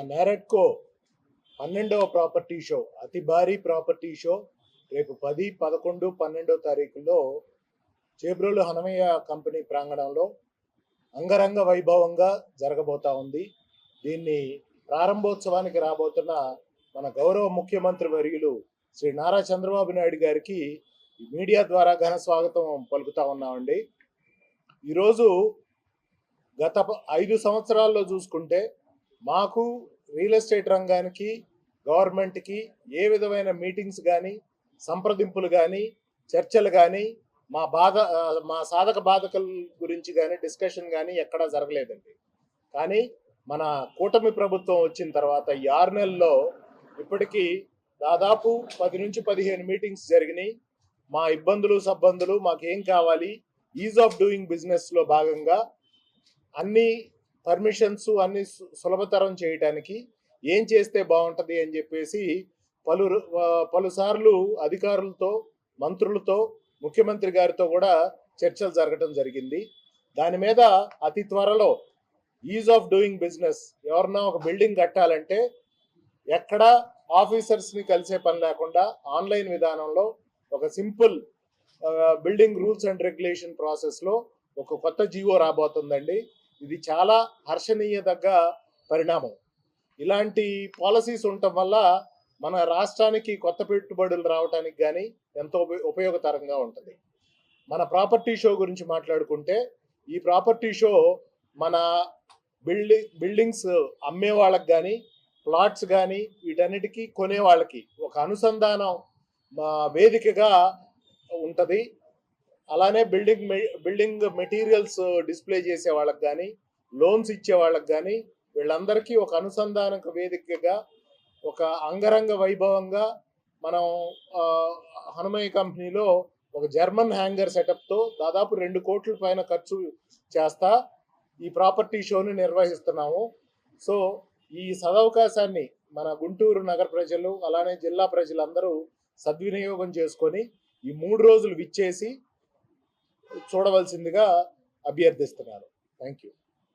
ఆ నేరట్కో పన్నెండవ property show అతి భారీ ప్రాపర్టీ షో. రేపు పది పదకొండు పన్నెండో తారీఖుల్లో చేబ్రోలు హనమయ్య కంపెనీ ప్రాంగణంలో అంగరంగ వైభవంగా జరగబోతా ఉంది. దీన్ని ప్రారంభోత్సవానికి రాబోతున్న మన గౌరవ ముఖ్యమంత్రి వర్యులు శ్రీ నారా చంద్రబాబు నాయుడు గారికి మీడియా ద్వారా ఘన స్వాగతం పలుకుతా ఉన్నామండి. ఈరోజు గత ఐదు సంవత్సరాల్లో చూసుకుంటే మాకు రియల్ ఎస్టేట్ రంగానికి గవర్నమెంట్కి ఏ విధమైన మీటింగ్స్ కానీ సంప్రదింపులు కానీ చర్చలు కానీ మా బాధ మా సాధక బాధకల గురించి కానీ డిస్కషన్ కానీ ఎక్కడా జరగలేదండి. కానీ మన కూటమి ప్రభుత్వం వచ్చిన తర్వాత ఈ ఆరు నెలల్లో ఇప్పటికీ దాదాపు పది నుంచి పదిహేను మీటింగ్స్ జరిగినాయి. మా ఇబ్బందులు సబ్బందులు మాకేం కావాలి? ఈజ్ ఆఫ్ డూయింగ్ బిజినెస్లో భాగంగా అన్ని పర్మిషన్స్ అన్ని సు- సులభతరం చేయడానికి ఏం చేస్తే బాగుంటుంది అని చెప్పేసి పలు పలుసార్లు అధికారులతో మంత్రులతో ముఖ్యమంత్రి గారితో కూడా చర్చలు జరగటం జరిగింది. దాని మీద అతి త్వరలో ఈజ్ ఆఫ్ డూయింగ్ బిజినెస్ ఎవరన్నా ఒక బిల్డింగ్ కట్టాలంటే ఎక్కడ ఆఫీసర్స్ని కలిసే పని లేకుండా ఆన్లైన్ విధానంలో ఒక simple building rules and regulation ప్రాసెస్లో ఒక కొత్త జీవో రాబోతుందండి. ఇది చాలా హర్షణీయదగ్గ పరిణామం. ఇలాంటి పాలసీస్ ఉండటం వల్ల మన రాష్ట్రానికి కొత్త పెట్టుబడులు రావడానికి కానీ ఎంతో ఉపయోగకరంగా ఉంటుంది. మన ప్రాపర్టీ షో గురించి మాట్లాడుకుంటే ఈ ప్రాపర్టీ షో మన బిల్డింగ్ బిల్డింగ్స్ అమ్మే వాళ్ళకి కానీ ప్లాట్స్ కానీ వీటన్నిటికీ కొనే వాళ్ళకి ఒక అనుసంధానం మా వేదికగా ఉంటుంది. అలానే బిల్డింగ్ మె- బిల్డింగ్ మెటీరియల్స్ డిస్ప్లే చేసే వాళ్ళకి కానీ లోన్స్ ఇచ్చే వాళ్ళకి కానీ వీళ్ళందరికీ ఒక అనుసంధానక వేదికగా ఒక అంగరంగ వైభవంగా మనం హనుమయ్య కంపెనీలో ఒక జర్మన్ హ్యాంగర్ సెటప్తో దాదాపు రెండు కోట్ల పైన ఖర్చు చేస్తా ఈ ప్రాపర్టీ షోని నిర్వహిస్తున్నాము. సో ఈ సదవకాశాన్ని మన గుంటూరు నగర ప్రజలు అలానే జిల్లా ప్రజలందరూ సద్వినియోగం చేసుకొని ఈ మూడు రోజులు విచ్చేసి చూడవలసిందిగా అభ్యర్థిస్తున్నారు. Thank you